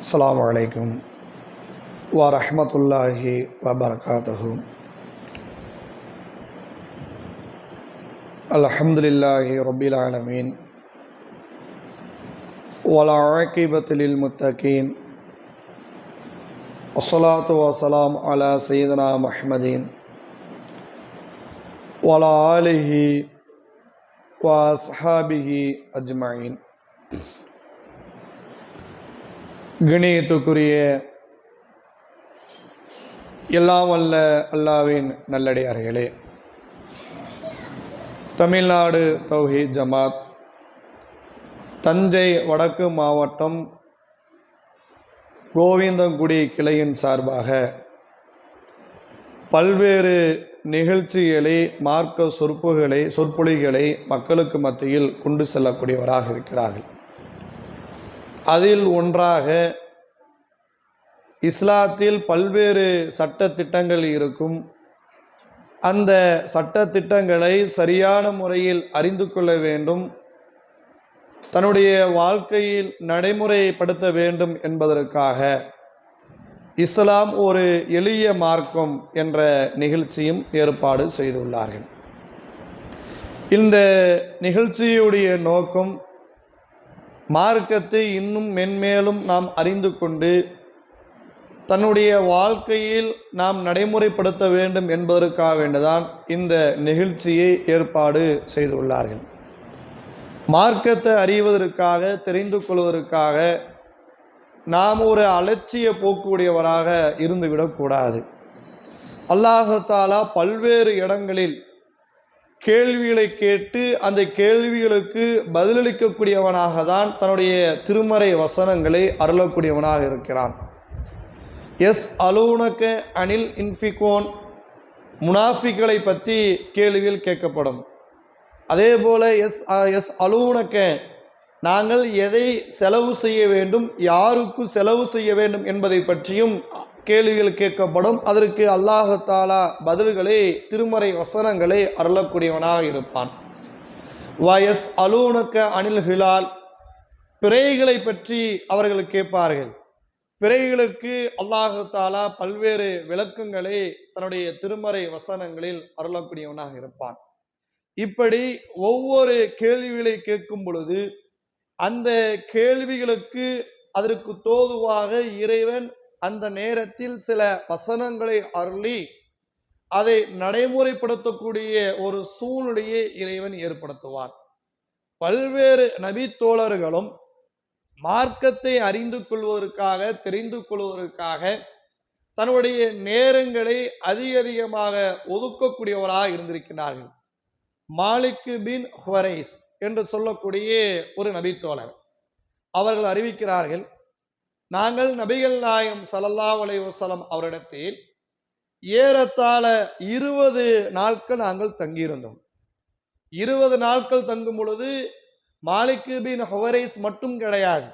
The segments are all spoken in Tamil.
السلام عليكم அஸ்லாம் வலைக்கும் வரமத்துல்லாஹி வபர்காத்தஹு அலமதுல்லாஹி ரபில் ஆலமீன் ولاقبت للمتقين. والصلاة والسلام على سيدنا محمد وعلى آله وأصحابه أجمعين. கணியத்துக்குரிய எல்லாம் வல்ல அல்லாவின் நல்லடியார்களே. தமிழ்நாடு தௌஹி ஜமாத் தஞ்சை வடக்கு மாவட்டம் கோவிந்தங்குடி கிளையின் சார்பாக பல்வேறு நிகழ்ச்சிகளை மார்க்க சொற்புகளை சொற்பொழிகளை மக்களுக்கு மத்தியில் கொண்டு செல்லக்கூடியவராக இருக்கிறார்கள். அதில் ஒன்றாக இஸ்லாத்தில் பல்வேறு சட்ட திட்டங்கள் இருக்கும். அந்த சட்ட திட்டங்களை சரியான முறையில் அறிந்து கொள்ள வேண்டும். தன்னுடைய வாழ்க்கையில் நடைமுறைப்படுத்த வேண்டும் என்பதற்காக இஸ்லாம் ஒரு எளிய மார்க்கம் என்ற நிகழ்ச்சியும் ஏற்பாடு செய்துள்ளார்கள். இந்த நிகழ்ச்சியுடைய நோக்கம் மார்க்கத்தை இன்னும் மென்மேலும் நாம் அறிந்து கொண்டு தன்னுடைய வாழ்க்கையில் நாம் நடைமுறைப்படுத்த வேண்டும் என்பதற்காக வேண்டுதான் இந்த நிகழ்ச்சியை ஏற்பாடு செய்துள்ளார்கள். மார்க்கத்தை அறிவதற்காக தெரிந்து கொள்வதற்காக நாம் ஒரு அலட்சிய போக்குடையவராக இருந்துவிடக்கூடாது. அல்லாஹாலா பல்வேறு இடங்களில் கேள்விகளை கேட்டு அந்த கேள்விகளுக்கு பதிலளிக்கக்கூடியவனாக தான் தன்னுடைய திருமறை வசனங்களை அருளக்கூடியவனாக இருக்கிறான். எஸ் அலூனக்க அனில் இன்ஃபிகோன் முனாஃபிக்களை பற்றி கேள்வியில் கேட்கப்படும். அதே போல் எஸ் எஸ் அலூனக்க நாங்கள் எதை செலவு செய்ய வேண்டும் யாருக்கு செலவு செய்ய வேண்டும் என்பதை பற்றியும் கேள்விகள் கேட்கப்படும். அதற்கு அல்லாஹாலா பதில்களை திருமறை வசனங்களை அருளக்கூடியவனாக இருப்பான். வயஸ் அலூனக்க அனில் ஹிலால் பிறைகளை பற்றி அவர்கள் கேட்பார்கள். பிறைகளுக்கு அல்லாஹாலா பல்வேறு விளக்கங்களை தன்னுடைய திருமறை வசனங்களில் அருளக்கூடியவனாக இருப்பான். இப்படி ஒவ்வொரு கேள்விகளை கேட்கும் பொழுது அந்த கேள்விகளுக்கு அதற்கு தோதுவாக இறைவன் அந்த நேரத்தில் சில வசனங்களை அருளி அதை நடைமுறைப்படுத்தக்கூடிய ஒரு சூழ்நிலையை இறைவன் ஏற்படுத்துவார் பல்வேறு நபி தோழர்களும் மார்க்கத்தை அறிந்து கொள்வதற்காக தெரிந்து கொள்வதற்காக தன்னுடைய நேரங்களை அதிக அதிகமாக ஒதுக்கக்கூடியவராக இருந்திருக்கிறார்கள். மாலிக்கு பின் ஹுவரைஸ் என்று சொல்லக்கூடிய ஒரு நபித்தோழர். அவர்கள் அறிவிக்கிறார்கள் நாங்கள் நபிகள் நாயம் சல்லல்லா அலைவசலம் அவரிடத்தில் ஏறத்தாழ இருபது நாட்கள் நாங்கள் தங்கியிருந்தோம். இருபது நாட்கள் தங்கும் பொழுது மாலிக்கு பின் ஹவரைஸ் மட்டும் கிடையாது.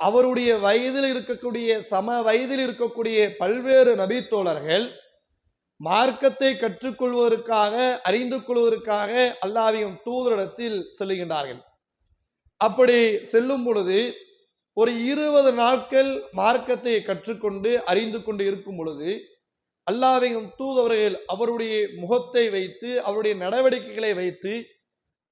அவருடைய வயதில் இருக்கக்கூடிய சம வயதில் இருக்கக்கூடிய பல்வேறு நபித்தோழர்கள் மார்க்கத்தை கற்றுக்கொள்வதற்காக அறிந்து கொள்வதற்காக அல்லாவியும் தூதரிடத்தில் செல்லுகின்றார்கள் அப்படி செல்லும் பொழுது ஒரு இருபது நாட்கள் மார்க்கத்தை கற்றுக்கொண்டு அறிந்து கொண்டு இருக்கும் பொழுது அல்லாவையும் தூதவர்கள் அவருடைய முகத்தை வைத்து அவருடைய நடவடிக்கைகளை வைத்து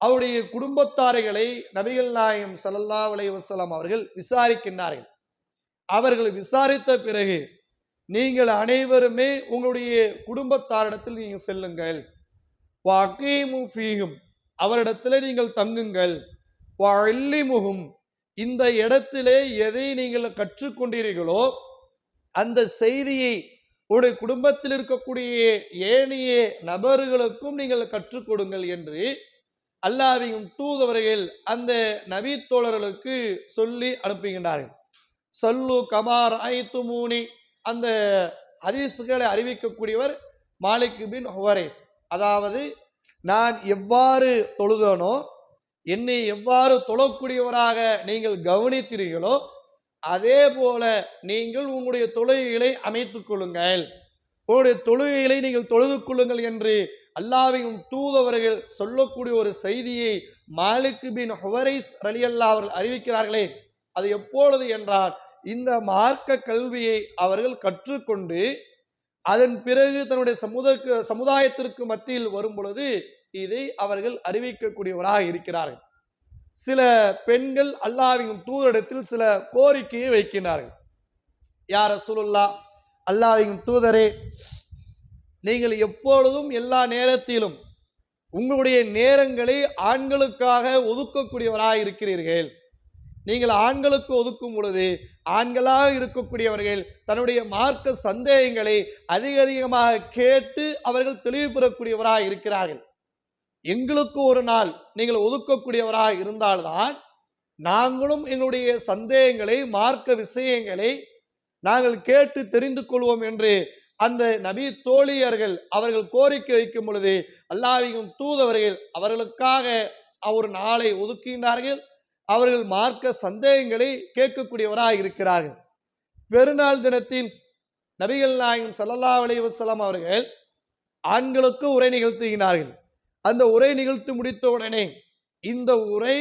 அவருடைய குடும்பத்தாரைகளை நபிகள் நாயம் சல்லல்லா அலை வசலாம் அவர்கள் விசாரிக்கின்றார்கள். அவர்கள் விசாரித்த பிறகு நீங்கள் அனைவருமே உங்களுடைய குடும்பத்தாரிடத்தில் நீங்கள் செல்லுங்கள். அவரிடத்துல நீங்கள் தங்குங்கள். முகும் இந்த இடத்திலே எதை நீங்கள் கற்றுக்கொண்டீர்களோ அந்த செய்தியை உடைய குடும்பத்தில் இருக்கக்கூடிய ஏனைய நபர்களுக்கும் நீங்கள் கற்றுக் கொடுங்கள் என்று அல்லாவையும் தூதவர்கள் அந்த நபி தோழர்களுக்கு சொல்லி அனுப்புகின்றார்கள். சொல்லு கமார் ஐத்து மூனி அந்த ஹதீஸுகளை அறிவிக்கக்கூடியவர் மாலிக் பின் ஹுவரேஸ். அதாவது நான் எவ்வாறு தொழுதனோ என்னை எவ்வாறு தொழக்கூடியவராக நீங்கள் கவனித்தீர்களோ அதே போல நீங்கள் உங்களுடைய தொழுகைகளை அமைத்துக் கொள்ளுங்கள். உங்களுடைய தொழுகைகளை நீங்கள் தொழுது கொள்ளுங்கள் என்று அல்லாவையும் தூதவர்கள் சொல்லக்கூடிய ஒரு செய்தியை மாலிக் பின் ஹுவரைஸ் ரலி அல்லா அவர்கள் அறிவிக்கிறார்களே அது எப்பொழுது என்றால் இந்த மார்க்க கல்வியை அவர்கள் கற்றுக்கொண்டு அதன் பிறகு தன்னுடைய சமுதாய சமுதாயத்திற்கு மத்தியில் வரும் பொழுது இதை அவர்கள் அறிவிக்கக்கூடியவராக இருக்கிறார்கள். சில பெண்கள் அல்லாவின் தூதரிடத்தில் சில கோரிக்கையை வைக்கின்றார்கள். யார் ரசூலுல்லா அல்லாவின் தூதரே நீங்கள் எப்பொழுதும் எல்லா நேரத்திலும் உங்களுடைய நேரங்களை ஆண்களுக்காக ஒதுக்கக்கூடியவராக இருக்கிறீர்கள். நீங்கள் ஆண்களுக்கு ஒதுக்கும் பொழுது ஆண்களாக இருக்கக்கூடியவர்கள் தன்னுடைய மார்க்க சந்தேகங்களை அதிக அதிகமாக கேட்டு அவர்கள் தெளிவு பெறக்கூடியவராக இருக்கிறார்கள். எங்களுக்கு ஒரு நாள் நீங்கள் ஒதுக்கக்கூடியவராக இருந்தால்தான் நாங்களும் எங்களுடைய சந்தேகங்களை மார்க்க விஷயங்களை நாங்கள் கேட்டு தெரிந்து கொள்வோம் என்று அந்த நபி தோழியர்கள் அவர்கள் கோரிக்கை வைக்கும் பொழுது அல்லாவியும் தூதவர்கள் அவர்களுக்காக ஒரு நாளை ஒதுக்குகின்றார்கள். அவர்கள் மார்க்க சந்தேகங்களை கேட்கக்கூடியவராக இருக்கிறார்கள். பெருநாள் தினத்தில் நபிகள் நாயகம் சல்லல்லா அலைஹி வஸல்லம் அவர்கள் ஆண்களுக்கு உரை நிகழ்த்துகிறார்கள் அந்த உரை நிகழ்த்து முடித்த உடனே இந்த உரை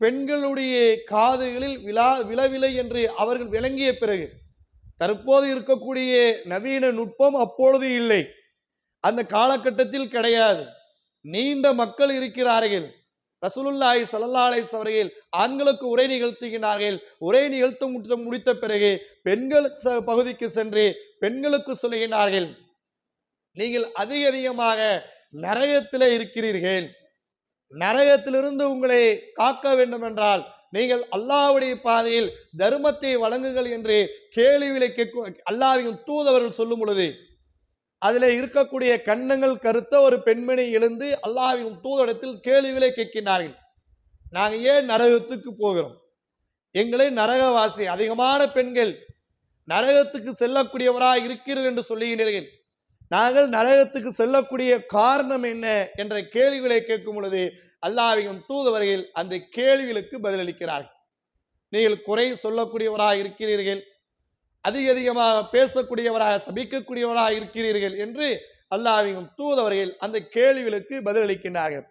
பெண்களுடைய காதுகளில் விழா விழவில்லை என்று அவர்கள் விளங்கிய பிறகு தற்போது இருக்கக்கூடிய நவீன நுட்பம் அப்பொழுது இல்லை. அந்த காலகட்டத்தில் கிடையாது. நீண்ட மக்கள் இருக்கிறார்கள். ரசூலுல்லாய் ஸல்லல்லாஹு அலைஹி அவர்கள் ஆண்களுக்கு உரை நிகழ்த்துகிறார்கள் உரை நிகழ்த்து முடித்த- முடித்த பிறகு பெண்கள் ச- பகுதிக்கு சென்று பெண்களுக்கு சொல்லுகிறார்கள் நீங்கள் அதிக அதிகமாக நரகத்தில் இருக்கிறீர்கள். நரகத்திலிருந்து உங்களை காக்க வேண்டும் என்றால் நீங்கள் அல்லாவுடைய பாதையில் தர்மத்தை வழங்குங்கள் என்று கேள்விகளை கேட்கும் அல்லாவின் தூதவர்கள் சொல்லும் பொழுது அதில் இருக்கக்கூடிய கண்ணங்கள் கருத்த ஒரு பெண்மணி எழுந்து அல்லாஹ்வின் தூதரிடத்தில் கேள்விகளை கேட்கின்றார்கள். நாங்கள் ஏன் நரகத்துக்கு போகிறோம்? எங்களை நரகவாசி அதிகமான பெண்கள் நரகத்துக்கு செல்லக்கூடியவராக இருக்கிறது என்று சொல்லுகிறீர்கள் நாங்கள் நரகத்துக்கு செல்லக்கூடிய காரணம் என்ன என்ற கேள்விகளை கேட்கும் பொழுது அல்லாஹ்வின் தூதுவரையில் அந்த கேள்விகளுக்கு பதிலளிக்கிறார்கள். நீங்கள் குறை சொல்லக்கூடியவராக இருக்கிறீர்கள் அதிக அதிகமாக பேசக்கூடியவராக சபிக்கக்கூடியவராக இருக்கிறீர்கள் என்று அல்லாஹ்வின் தூதவர்கள் அந்த கேள்விகளுக்கு பதிலளிக்கின்றார்கள்.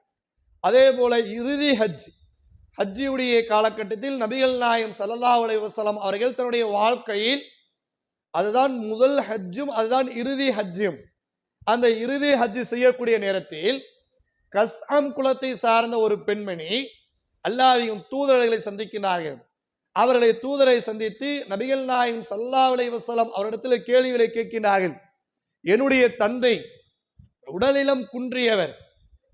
அதே போல இறுதி ஹஜ் ஹஜ்ஜியுடைய காலகட்டத்தில் நபிகள் நாயம் ஸல்லல்லாஹு அலைஹி வஸல்லம் அவர்கள் தன்னுடைய வாழ்க்கையில் அதுதான் முதல் ஹஜ்ஜும் அதுதான் இறுதி ஹஜ்ஜும். அந்த இறுதி ஹஜ்ஜு செய்யக்கூடிய நேரத்தில் கஸ்ஆம் குலத்தை சார்ந்த ஒரு பெண்மணி அல்லாவையும் தூதர்களை சந்திக்கிறார்கள் அவர்களை தூதரை சந்தித்து நபிகள் நாயகம் சல்லா அலை வஸல்லம் அவரிடத்தில் கேள்விகளை கேட்கின்றார்கள். என்னுடைய தந்தை உடலிலம் குன்றியவர்.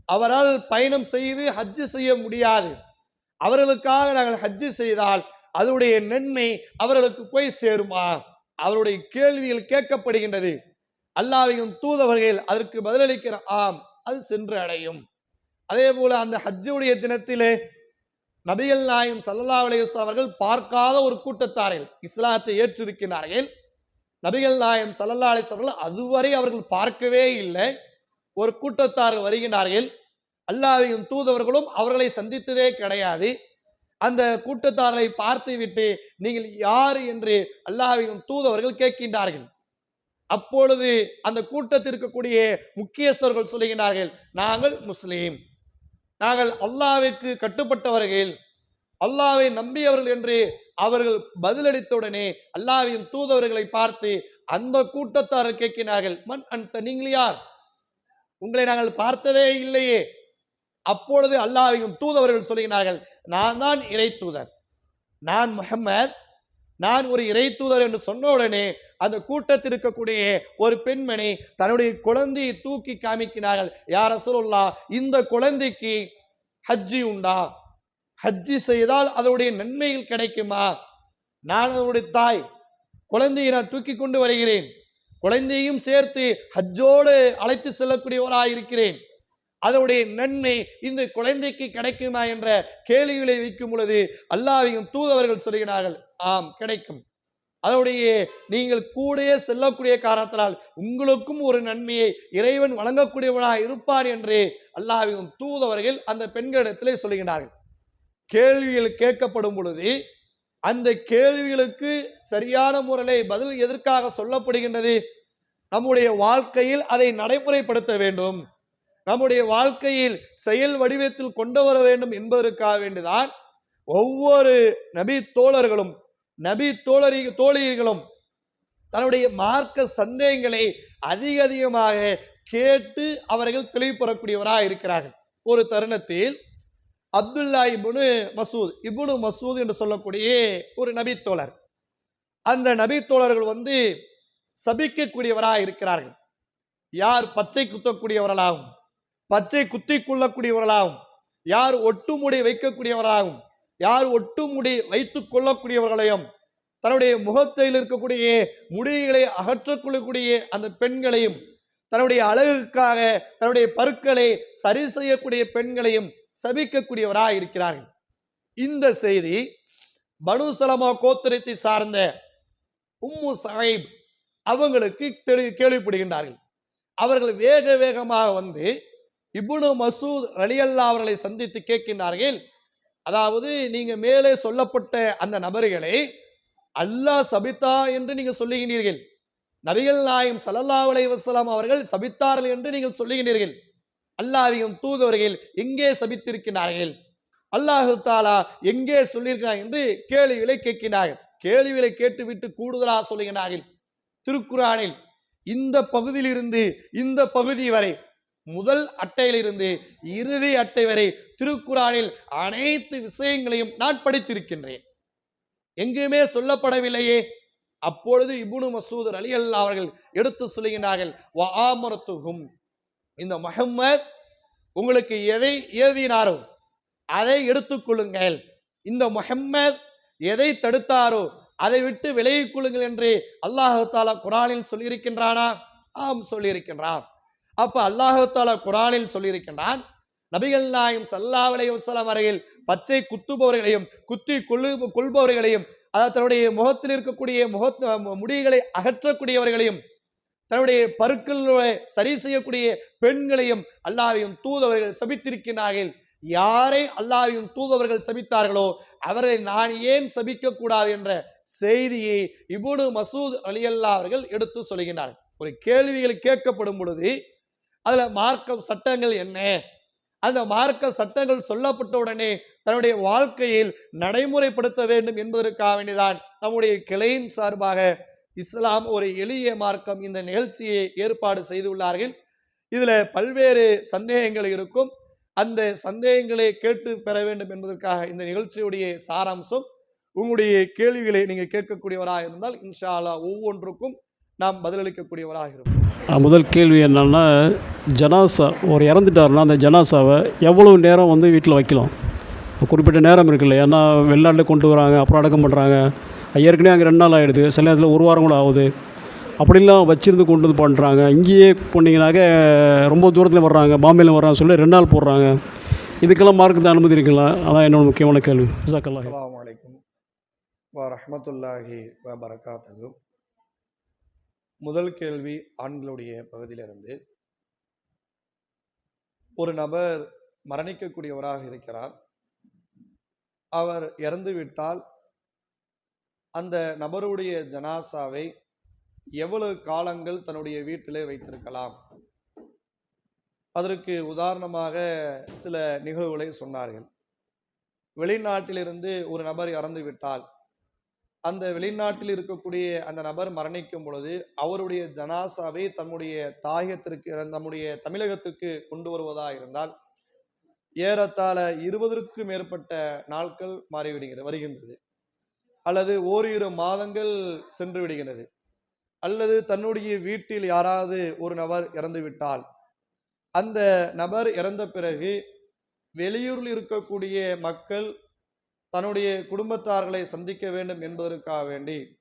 அவரால் பயணம் செய்து ஹஜ்ஜு செய்ய முடியாது. அவர்களுக்காக நாங்கள் ஹஜ்ஜு செய்தால் அதனுடைய நன்மை அவர்களுக்கு போய் சேருமா? அவருடைய கேள்விகள் கேட்கப்படுகின்றது. அல்லாவையும் தூதவர்கள் அதற்கு பதிலளிக்கிற ஆம் அது சென்று அடையும் அதே போல அந்த ஹஜ்ஜுடைய தினத்திலே நபிகள் நாயும் சல்லா அலையுஸ் அவர்கள் பார்க்காத ஒரு கூட்டத்தாரில் இஸ்லாத்தை ஏற்றிருக்கிறார்கள். நபிகள் நாயம் சல்லா அலிஸ் அவர்கள் அதுவரை அவர்கள் பார்க்கவே இல்லை. ஒரு கூட்டத்தார் வருகிறார்கள். அல்லாவையும் தூதவர்களும் அவர்களை சந்தித்ததே கிடையாது. அந்த கூட்டத்தாரை பார்த்து விட்டு நீங்கள் யார் என்று அல்லாஹ்வின் தூதவர்கள் கேட்கின்றார்கள். அப்பொழுது அந்த கூட்டத்தில் இருக்கக்கூடிய முக்கியஸ்தர்கள் சொல்லுகின்றார்கள் நாங்கள் முஸ்லீம். நாங்கள் அல்லாவிற்கு கட்டுப்பட்டவர்கள். அல்லாவை நம்பியவர்கள் என்று அவர்கள் பதிலளித்தவுடனே அல்லாவின் தூதவர்களை பார்த்து அந்த கூட்டத்தாரர் கேட்கினார்கள் மண் அந்த நீங்கள் யார்? உங்களை நாங்கள் பார்த்ததே இல்லையே. அப்பொழுது அல்லாவையும் தூதவர்கள் சொல்லுகிறார்கள் நான் தான் இறை தூதர். நான் முஹம்மத். நான் ஒரு இறை தூதர் என்று சொன்ன உடனே அந்த கூட்டத்தில் இருக்கக்கூடிய ஒரு பெண்மணி தன்னுடைய குழந்தையை தூக்கி காமிக்கிறார்கள் யார் சொல்லா இந்த குழந்தைக்கு ஹஜ்ஜி உண்டா? ஹஜ்ஜி செய்தால் அதனுடைய நன்மைகள் கிடைக்குமா? நான் அதனுடைய தாய். குழந்தையை நான் தூக்கி கொண்டு வருகிறேன். குழந்தையும் சேர்த்து ஹஜ்ஜோடு அழைத்து செல்லக்கூடியவராக இருக்கிறேன் அதனுடைய நன்மை இந்த குழந்தைக்கு கிடைக்குமா என்ற கேள்விகளை வைக்கும் பொழுது அல்லாவையும் தூதவர்கள் சொல்கிறார்கள் ஆம் கிடைக்கும். அதனுடைய நீங்கள் கூடயே செல்லக்கூடிய காரணத்தினால் உங்களுக்கும் ஒரு நன்மையை இறைவன் வழங்கக்கூடியவனாக இருப்பார் என்று அல்லாஹ்வின் தூதவர்கள் அந்த பெண்களிடத்திலே சொல்லுகிறார்கள் கேள்விகள் கேட்கப்படும் பொழுது அந்த கேள்விகளுக்கு சரியான முறையில் பதில் எதற்காக சொல்லப்படுகின்றது? நம்முடைய வாழ்க்கையில் அதை நடைமுறைப்படுத்த வேண்டும். நம்முடைய வாழ்க்கையில் செயல் வடிவத்தில் கொண்டு வர வேண்டும் என்பதற்காக வேண்டிதான் ஒவ்வொரு நபி தோழர்களும் நபி தோழரி தோழிகளும் தன்னுடைய மார்க்க சந்தேகங்களை அதிக அதிகமாக கேட்டு அவர்கள் தெளிவுபெறக்கூடியவராக இருக்கிறார்கள். ஒரு தருணத்தில் அப்துல்லா இபுனு மசூத் இபுனு மசூத் என்று சொல்லக்கூடிய ஒரு நபித்தோழர் அந்த நபி தோழர்கள் வந்து சபிக்கக்கூடியவராக இருக்கிறார்கள். யார் பச்சை குத்தக்கூடியவர்களாகும்? பச்சை குத்தி கொள்ளக்கூடியவர்களாகும். யார் ஒட்டுமுடி வைக்கக்கூடியவராகும்? யார் ஒட்டுமுடி வைத்துக் கொள்ளக்கூடியவர்களையும்? தன்னுடைய முகத்தில் இருக்கக்கூடிய முடிகளை அகற்றக்கொள்ளக்கூடிய அந்த பெண்களையும் தன்னுடைய அழகுக்காக தன்னுடைய பருக்களை சரி செய்யக்கூடிய பெண்களையும் சபிக்கக்கூடியவராக இருக்கிறார்கள். இந்த செய்தி பனுசலமா கோத்திரத்தை சார்ந்த உம்மு சாஹிப் அவங்களுக்கு தெளி கேள்விப்படுகின்றார்கள். அவர்கள் வேக வேகமாக வந்து இப்னு மசூத் ரலியல்லா அவர்களை சந்தித்து கேட்கின்றார்கள். அதாவது நீங்க மேலே சொல்லப்பட்ட அந்த நபர்களை அல்லாஹ் சபித்தா என்று நீங்கள் சொல்லுகின்றீர்கள். நபிகள் நாயம் சல்லல்லா அலைஹி வஸல்லம் அவர்கள் சபித்தார்கள் என்று நீங்கள் சொல்லுகின்றீர்கள். அல்லாஹின் தூதவர்கள் எங்கே சபித்திருக்கிறார்கள் அல்லாஹு தாலா எங்கே சொல்லியிருக்கிறார் என்று கேள்விகளை கேட்கிறார்கள் கேள்விகளை கேட்டுவிட்டு கூடுதலாக சொல்லுகிறார்கள் திருக்குறானில் இந்த பகுதியிலிருந்து இந்த பகுதி வரை முதல் அட்டையிலிருந்து இறுதி அட்டை வரை திருக்குறானில் அனைத்து விஷயங்களையும் நான் படித்திருக்கின்றேன். எங்குமே சொல்லப்படவில்லையே. அப்பொழுது இபுனு மசூதர் அலி அல்லா அவர்கள் எடுத்து சொல்லுகிறார்கள் வாமரத்துகும் இந்த மஹம்மத் உங்களுக்கு எதை ஏவினாரோ அதை எடுத்துக்கொள்ளுங்கள் இந்த முஹம்மத் எதை தடுத்தாரோ அதை விட்டு விலகிக் கொள்ளுங்கள் என்று அல்லாஹு தாலா குரானில் சொல்லியிருக்கின்றானா? ஆம் சொல்லியிருக்கின்றான். அப்போ அல்லாஹு குரானில் சொல்லியிருக்கின்றான் நபிகள் நாயும் சல்லா அலைஹி வரையில் பச்சை குத்துபவர்களையும் குத்தி கொள்ளு கொள்பவர்களையும் அதாவது தன்னுடைய முகத்தில் இருக்கக்கூடிய முக முடிகளை அகற்றக்கூடியவர்களையும் தன்னுடைய பருக்களை சரி செய்யக்கூடிய பெண்களையும் அல்லாவையும் தூதவர்கள் சபித்திருக்கிறார்கள் யாரை அல்லாவையும் தூதவர்கள் சபித்தார்களோ அவர்களை நான் ஏன் சபிக்க கூடாது என்ற செய்தியை இபுனு மசூத் அலியல்லா அவர்கள் எடுத்து சொல்கிறார்கள் ஒரு கேள்விகள் கேட்கப்படும் பொழுது அதில் மார்க்க சட்டங்கள் என்ன? அந்த மார்க்க சட்டங்கள் சொல்லப்பட்ட உடனே தன்னுடைய வாழ்க்கையில் நடைமுறைப்படுத்த வேண்டும் என்பதற்காக வேண்டிதான் நம்முடைய கிளையின் சார்பாக இஸ்லாம் ஒரு எளிய மார்க்கம் இந்த நிகழ்ச்சியை ஏற்பாடு செய்துள்ளார்கள். இதில் பல்வேறு சந்தேகங்கள் இருக்கும். அந்த சந்தேகங்களை கேட்டு பெற வேண்டும் என்பதற்காக இந்த நிகழ்ச்சியுடைய சாராம்சம். உங்களுடைய கேள்விகளை நீங்கள் கேட்கக்கூடியவராக இருந்தால் இன்ஷாலா ஒவ்வொன்றுக்கும் நாம் பதிலளிக்கக்கூடியவராக இருக்கும் அஹ் முதல் கேள்வி என்னன்னா ஜனாசா ஒரு இறந்துட்டாருன்னா அந்த ஜனாசாவை எவ்வளவு நேரம் வந்து வீட்டில் வைக்கலாம்? குறிப்பிட்ட நேரம் இருக்குல்ல ஏன்னா வெளிநாட்டில் கொண்டு வராங்க அப்புறம் அடக்கம் பண்ணுறாங்க ஏற்கனவே அங்கே ரெண்டு நாள் ஆகிடுது சில நேரத்தில் ஒரு வாரம் கூட ஆகுது. அப்படிலாம் வச்சிருந்து கொண்டு வந்து பண்ணுறாங்க இங்கேயே போனீங்கன்னாக்க ரொம்ப தூரத்தில் வர்றாங்க. பாம்பேல வர்றாங்க சொல்லி ரெண்டு நாள் போடுறாங்க. இதுக்கெல்லாம் மார்க்கு அனுமதி இருக்கலாம் அதான் என்னோட முக்கியமான கேள்வி. ஜசாக்கல்லா அஸ்ஸலாமு அலைக்கும். வ ரஹ்மத்துல்லாஹி வ பரகாத்துஹு. முதல் கேள்வி ஆண்களுடைய பகுதியிலிருந்து. ஒரு நபர் மரணிக்கக்கூடியவராக இருக்கிறார். அவர் இறந்துவிட்டால் அந்த நபருடைய ஜனாசாவை எவ்வளவு காலங்கள் தன்னுடைய வீட்டிலே வைத்திருக்கலாம்? அதற்கு உதாரணமாக சில நிகழ்வுகளை சொன்னார்கள். வெளிநாட்டிலிருந்து ஒரு நபர் இறந்து விட்டால் அந்த வெளிநாட்டில் இருக்கக்கூடிய அந்த நபர் மரணிக்கும் பொழுது அவருடைய ஜனாசாவை தம்முடைய தாயகத்திற்கு நம்முடைய தமிழகத்திற்கு கொண்டு வருவதா இருந்தால் ஏறத்தாழ இருபதற்கும் மேற்பட்ட நாட்கள் மாறிவிடுகிறது வருகின்றது. அல்லது ஓரிரு மாதங்கள் சென்று விடுகிறது. அல்லது தன்னுடைய வீட்டில் யாராவது ஒரு நபர் இறந்துவிட்டால் அந்த நபர் இறந்த பிறகு வெளியூரில் இருக்கக்கூடிய மக்கள் தன்னுடைய குடும்பத்தார்களை சந்திக்க வேண்டும் என்பதற்காக வேண்டி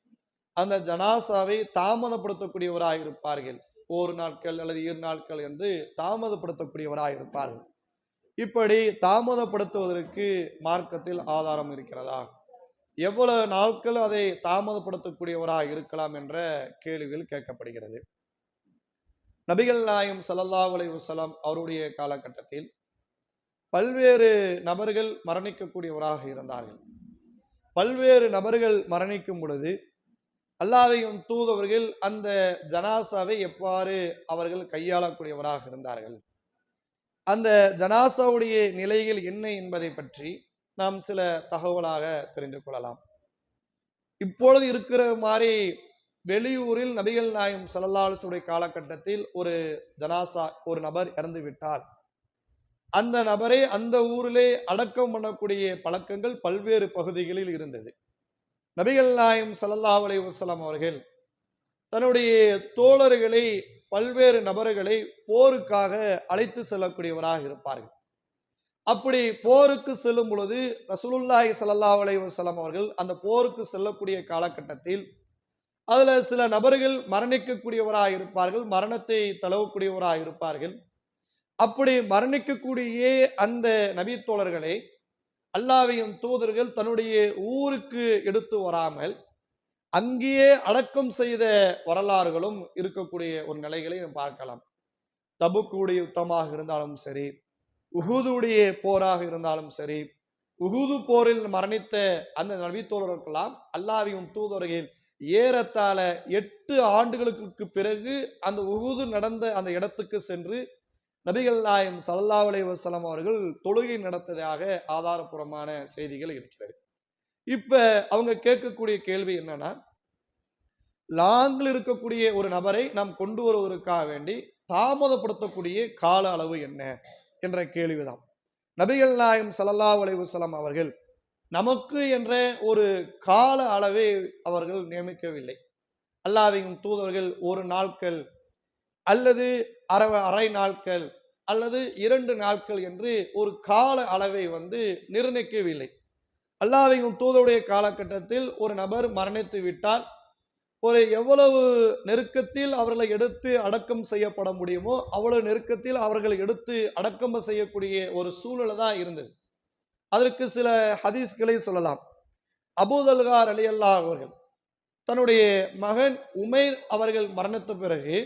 அந்த ஜனாசாவை தாமதப்படுத்தக்கூடியவராக இருப்பார்கள் ஒரு நாட்கள் அல்லது இரு நாட்கள் என்று தாமதப்படுத்தக்கூடியவராக இருப்பார்கள் இப்படி தாமதப்படுத்துவதற்கு மார்க்கத்தில் ஆதாரம் இருக்கிறதா? எவ்வளவு நாட்கள் அதை தாமதப்படுத்தக்கூடியவராக இருக்கலாம் என்ற கேள்விகள் கேட்கப்படுகிறது. நபிகள் நாயம் ஸல்லல்லாஹு அலைஹி அவருடைய காலகட்டத்தில் பல்வேறு நபர்கள் மரணிக்கக்கூடியவராக இருந்தார்கள். பல்வேறு நபர்கள் மரணிக்கும் பொழுது அல்லாவையும் தூதவர்கள் அந்த ஜனாசாவை எவ்வாறு அவர்கள் கையாளக்கூடியவராக இருந்தார்கள்? அந்த ஜனாசாவுடைய நிலைகள் என்ன என்பதை பற்றி நாம் சில தகவலாக தெரிந்து கொள்ளலாம். இப்பொழுது இருக்கிற மாதிரி வெளியூரில் நபிகள் நாயம் சல்லல்லாஹுடைய காலகட்டத்தில் ஒரு ஜனாசா ஒரு நபர் இறந்து விட்டால் அந்த நபரை அந்த ஊரிலே அடக்கம் பண்ணக்கூடிய பழக்கங்கள் பல்வேறு பகுதிகளில் இருந்தது. நபிகள் நாயம் சல்லா அலைஹி வசலாம் அவர்கள் தன்னுடைய தோழர்களை பல்வேறு நபர்களை போருக்காக அழைத்து செல்லக்கூடியவராக இருப்பார்கள். அப்படி போருக்கு செல்லும் பொழுது ரசூலுல்லாஹி சல்லா அலைஹி வசலாம் அவர்கள் அந்த போருக்கு செல்லக்கூடிய காலகட்டத்தில் அதில் சில நபர்கள் மரணிக்கக்கூடியவராக இருப்பார்கள் மரணத்தை தழுவக்கூடியவராக இருப்பார்கள். அப்படி மரணிக்கக்கூடிய அந்த நபித்தோழர்களை அல்லாவையும் தூதர்கள் தன்னுடைய ஊருக்கு எடுத்து வராமல் அங்கேயே அடக்கம் செய்த வரலாறுகளும் இருக்கக்கூடிய ஒரு நிலைகளை நாம் பார்க்கலாம். தபுக்குடைய யுத்தமாக இருந்தாலும் சரி உஹூதுடைய போராக இருந்தாலும் சரி உஹூது போரில் மரணித்த அந்த நபித்தோழர்களுக்கெல்லாம் அல்லாவையும் தூதர்கள் ஏறத்தாழ எட்டு ஆண்டுகளுக்கு பிறகு அந்த உஹூது நடந்த அந்த இடத்துக்கு சென்று நபிகள் நாயம் சல்லா அலைஹி வஸல்லம் அவர்கள் தொழுகை நடத்ததாக ஆதாரபூர்வமான செய்திகள் இருக்கிறது. இப்ப அவங்க கேட்கக்கூடிய கேள்வி என்னன்னா லாங்கில் இருக்கக்கூடிய ஒரு நபரை நாம் கொண்டு வருவதற்காக வேண்டி தாமதப்படுத்தக்கூடிய கால அளவு என்ன என்ற கேள்விதான். நபிகள் நாயம் சல்லா அலைஹி வஸல்லம் அவர்கள் நமக்கு என்ற ஒரு கால அளவை அவர்கள் நியமிக்கவில்லை. அல்லாஹ்வின் தூதர்கள் ஒரு நாட்கள் அல்லது அரை அரை நாட்கள் அல்லது இரண்டு நாட்கள் என்று ஒரு கால அளவை வந்து நிர்ணயிக்கவில்லை. அல்லாவையும் தூதருடைய காலகட்டத்தில் ஒரு நபர் மரணித்து விட்டால் ஒரு எவ்வளவு நெருக்கத்தில் அவர்களை எடுத்து அடக்கம் செய்யப்பட முடியுமோ அவ்வளவு நெருக்கத்தில் அவர்களை எடுத்து அடக்கம் செய்யக்கூடிய ஒரு சூழ்நிலை தான் இருந்தது. அதற்கு சில ஹதீஸ்களை சொல்லலாம். அபூதல்கார் அலி அல்லாஹ் அவர்கள் தன்னுடைய மகன் உமேர் அவர்கள் மரணத்த பிறகு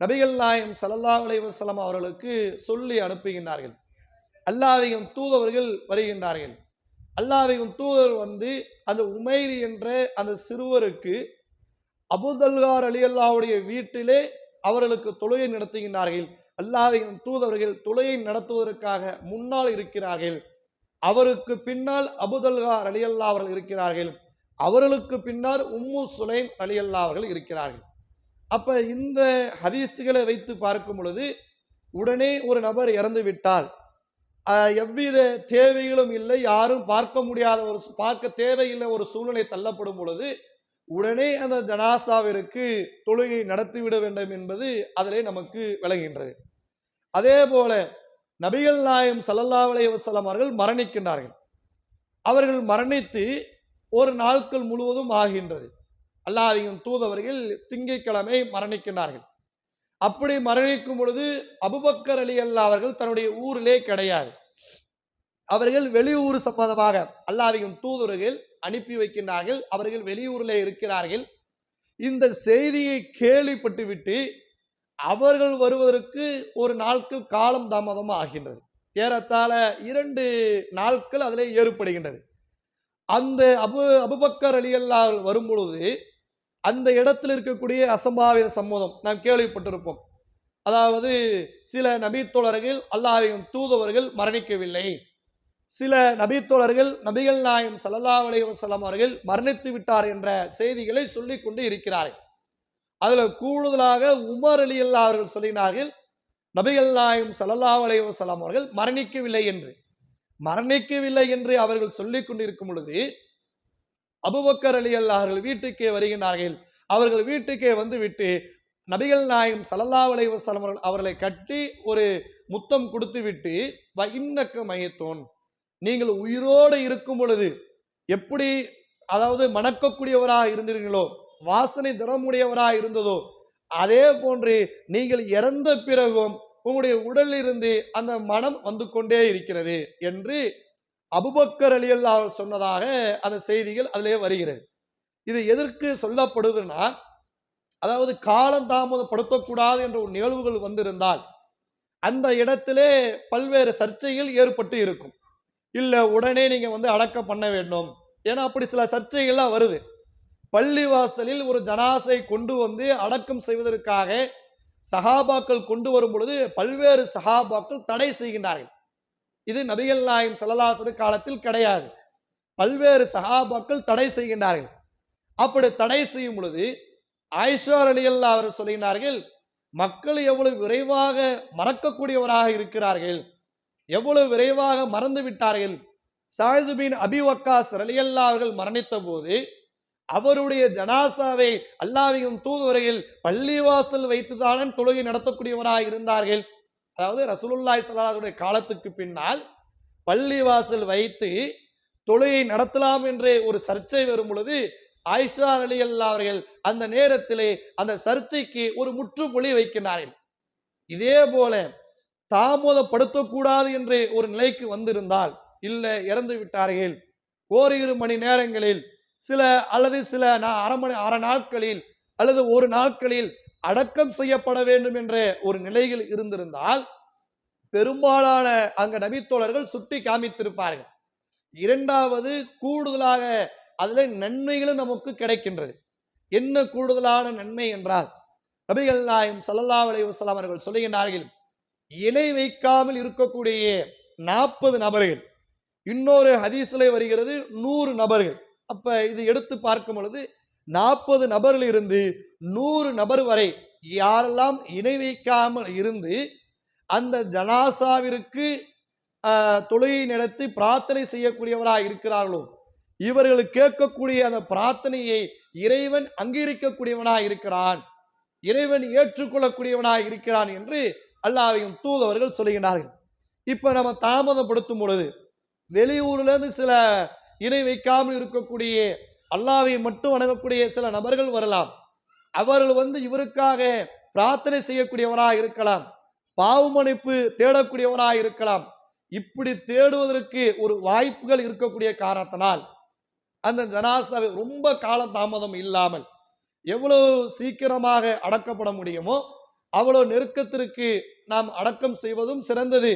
நபிகள் நாயம் ஸல்லல்லாஹு அலைவசலம் அவர்களுக்கு சொல்லி அனுப்புகின்றார்கள். அல்லாவையும் தூதவர்கள் வருகின்றார்கள். அல்லாவையும் தூதர் வந்து அந்த உமைர் என்ற அந்த சிறுவருக்கு அபுதல்கார் அலி அல்லாவுடைய வீட்டிலே அவர்களுக்கு தொழுகை நடத்துகின்றார்கள். அல்லாவையும் தூதவர்கள் தொழுகை நடத்துவதற்காக முன்னால் இருக்கிறார்கள். அவருக்கு பின்னால் அபுதல்கார் அலி அல்லா அவர்கள் இருக்கிறார்கள். அவர்களுக்கு பின்னால் உம்மு சுலைம் அலி அல்லா அவர்கள் இருக்கிறார்கள். அப்போ இந்த ஹதீஸுகளை வைத்து பார்க்கும் பொழுது உடனே ஒரு நபர் இறந்து விட்டால் எவ்வித தேவைகளும் இல்லை யாரும் பார்க்க முடியாத ஒரு பார்க்க தேவையில்லை ஒரு சூழ்நிலை தள்ளப்படும் பொழுது உடனே அந்த ஜனாசாவிற்கு தொழுகை நடத்திவிட வேண்டும் என்பது அதிலே நமக்கு விளங்குகின்றது. அதே போல நபிகள் நாயம் சல்லல்லா அலைஹி அவர்கள் மரணிக்கின்றார்கள். அவர்கள் மரணித்து ஒரு நாட்கள் முழுவதும் ஆகின்றது. அல்லாஹ்வின் தூதவர்கள் திங்கட்கிழமை மரணிக்கின்றார்கள். அப்படி மரணிக்கும் பொழுது அபுபக்கர் அலி அல்லா அவர்கள் தன்னுடைய ஊரிலே கிடையாது. அவர்கள் வெளியூர் சம்பந்தமாக அல்லாஹ்வின் தூதர்கள் அனுப்பி வைக்கின்றார்கள். அவர்கள் வெளியூரில் இருக்கிறார்கள். இந்த செய்தியை கேள்விப்பட்டுவிட்டு அவர்கள் வருவதற்கு ஒரு நாட்கள் காலம் தாமதம் ஆகின்றது. ஏறத்தாழ இரண்டு நாட்கள் அதிலே ஏற்படுகின்றது. அந்த அபு அபுபக்கர் அலி அல்லா வரும் பொழுது அந்த இடத்தில் இருக்கக்கூடிய அசம்பாவித சம்மதம் நாம் கேள்விப்பட்டிருப்போம். அதாவது சில நபித்தோழர்கள் அல்லாஹையும் தூதுவர்கள் மரணிக்கவில்லை. சில நபித்தோழர்கள் நபிகள் நாயம் ஸல்லல்லாஹு அலைஹி அவர்கள் மரணித்து விட்டார் என்ற செய்திகளை சொல்லி கொண்டு இருக்கிறார்கள். அதில் கூடுதலாக உமர் அலி அல்லா அவர்கள் சொல்லினார்கள் நபிகள் நாயம் ஸல்லல்லாஹு அலைஹி அவர்கள் மரணிக்கவில்லை என்று. மரணிக்கவில்லை என்று அவர்கள் சொல்லிக் கொண்டிருக்கும் பொழுது அபுபக்கர் அலி அல்லா அவர்கள் வீட்டுக்கே வருகின்றார்கள். அவர்கள் வீட்டுக்கே வந்து விட்டு நபிகள் நாயகம் ஸல்லல்லாஹு அலைவசலம் அவர்கள் அவர்களை கட்டி ஒரு முத்தம் கொடுத்து விட்டு "வ இன்னக்க மையத்தோன் நீங்கள் உயிரோடு இருக்கும் பொழுது எப்படி அதாவது மணக்கக்கூடியவராக இருந்தீர்களோ வாசனை திறமுடையவராக இருந்ததோ அதே போன்று நீங்கள் இறந்த பிறகும் உங்களுடைய உடலில் இருந்து அந்த மனம் வந்து கொண்டே இருக்கிறது என்று அபுபக்கர் அலி அல்லா சொன்னதாக அந்த செய்திகள் அதிலே வருகிறது. இது எதற்கு சொல்லப்படுதுன்னா அதாவது காலம் தாமதப்படுத்தக்கூடாது என்ற ஒரு நிகழ்வுகள் வந்திருந்தால் அந்த இடத்திலே பல்வேறு சர்ச்சைகள் ஏற்பட்டு இருக்கும். இல்லை உடனே நீங்கள் வந்து அடக்கம் பண்ண வேண்டும். ஏன்னா அப்படி சில சர்ச்சைகள்லாம் வருது. பள்ளிவாசலில் ஒரு ஜனாசை கொண்டு வந்து அடக்கம் செய்வதற்காக சஹாபாக்கள் கொண்டு வரும் பொழுது பல்வேறு சஹாபாக்கள் தடை செய்கின்றார்கள். இது நபிகள் நாயம் சலலாசரு காலத்தில் கிடையாது. பல்வேறு சகாபாக்கள் தடை செய்கின்றார்கள். அப்படி தடை செய்யும் பொழுது ஆயிஷா அலியல்லா அவர் சொல்லுகிறார்கள் மக்கள் எவ்வளவு விரைவாக மறக்கக்கூடியவராக இருக்கிறார்கள் எவ்வளவு விரைவாக மறந்து விட்டார்கள். சாயிதுபின் அபி வக்காஸ் ரலியல்லா அவர்கள் மரணித்த போது அவருடைய ஜனாசாவை அல்லாவியும் தூதுவரையில் பள்ளிவாசல் வைத்துதான் தொழுகை நடத்தக்கூடியவராக இருந்தார்கள். அதாவது ரசூலுல்லாய் ஸல்லல்லாஹுடைய காலத்துக்கு பின்னால் பள்ளிவாசல் வைத்து தொழுகை நடத்தலாம் என்று ஒரு சர்ச்சை வரும் பொழுது ஆயிஷா அலி அவர்கள் அந்த நேரத்திலே அந்த சர்ச்சைக்கு ஒரு முற்றுப்புள்ளி வைக்கின்றார்கள். இதே போல தாமதப்படுத்தக்கூடாது என்று ஒரு நிலைக்கு வந்திருந்தால் இல்லை இறந்து விட்டார்கள். ஓரிரு மணி நேரங்களில் சில அல்லது சில நான் அரை மணி அரை நாட்களில் அல்லது ஒரு நாட்களில் அடக்கம் செய்யப்பட வேண்டும் என்ற ஒரு நிலையில் இருந்திருந்தால் பெரும்பாலான அங்க நபித்தோழர்கள் சுட்டி காமித்திருப்பார்கள். இரண்டாவது கூடுதலாக அதுல நன்மைகளும் நமக்கு கிடைக்கின்றது. என்ன கூடுதலான நன்மை என்றால் நபிகள் நாயம் சல்லல்லா அலைஹி அவர்கள் சொல்லுகின்றார்கள் இணை வைக்காமல் இருக்கக்கூடிய நாற்பது நபர்கள் இன்னொரு ஹதீஸ்ல வருகிறது நூறு நபர்கள். அப்ப இது எடுத்து பார்க்கும் பொழுது நாற்பது நபரில் இருந்து நூறு நபர் வரை யாரெல்லாம் இணை வைக்காமல் இருந்து அந்த ஜனாசாவிற்கு தொழுகை நடத்தி பிரார்த்தனை செய்யக்கூடியவராக இருக்கிறார்களோ இவர்கள் கேட்கக்கூடிய அந்த பிரார்த்தனையை இறைவன் அங்கீகரிக்கக்கூடியவனாக இருக்கிறான் இறைவன் ஏற்றுக்கொள்ளக்கூடியவனாக இருக்கிறான் என்று அல்லாவையும் தூதவர்கள் சொல்லுகிறார்கள் இப்போ நம்ம தாமதப்படுத்தும் பொழுது வெளியூர்லேருந்து சில இணை வைக்காமல் இருக்கக்கூடிய அல்லாவை மட்டும் வணங்கக்கூடிய சில நபர்கள் வரலாம். அவர்கள் வந்து இவருக்காக பிரார்த்தனை செய்யக்கூடியவராக இருக்கலாம். பாவமணிப்பு தேடக்கூடியவராக இருக்கலாம். இப்படி தேடுவதற்கு ஒரு வாய்ப்புகள் இருக்கக்கூடிய காரணத்தினால் அந்த ஜனாசாவை ரொம்ப காலம் தாமதம் இல்லாமல் எவ்வளவு சீக்கிரமாக அடக்கப்பட முடியுமோ அவ்வளோ நெருக்கத்திற்கு நாம் அடக்கம் செய்வதும் சிறந்தது.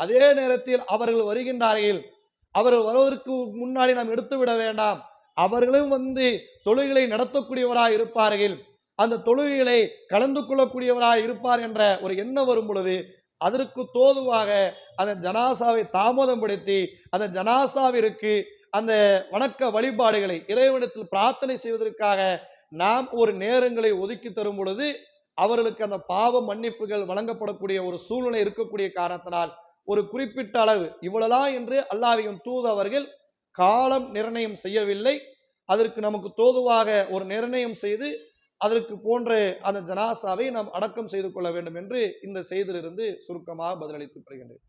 அதே நேரத்தில் அவர்கள் வருகின்றார்கள். அவர்கள் வருவதற்கு முன்னாடி நாம் எடுத்து விட வேண்டாம். அவர்களும் வந்து தொழுகைகளை நடத்தக்கூடியவராக இருப்பார்கள். அந்த தொழுகைகளை கலந்து கொள்ளக்கூடியவராக இருப்பார் என்ற ஒரு எண்ணம் வரும் பொழுது அதற்கு தோதுவாக அந்த ஜனாசாவை தாமதம் படுத்தி அந்த ஜனாசாவிற்கு அந்த வணக்க வழிபாடுகளை இறைவனத்தில் பிரார்த்தனை செய்வதற்காக நாம் ஒரு நேரங்களை ஒதுக்கி தரும் பொழுது அவர்களுக்கு அந்த பாவ மன்னிப்புகள் வழங்கப்படக்கூடிய ஒரு சூழ்நிலை இருக்கக்கூடிய காரணத்தினால் ஒரு குறிப்பிட்ட அளவு இவ்வளவுதான் என்று அல்லாவையும் தூதவர்கள் காலம் நிர்ணயம் செய்யவில்லை. அதற்கு நமக்கு தோதுவாக ஒரு நிர்ணயம் செய்து அதற்கு போன்ற அந்த ஜனாசாவை நாம் அடக்கம் செய்து கொள்ள வேண்டும் என்று இந்த செய்தியிலிருந்து சுருக்கமாக பதிலளித்து வருகின்றேன்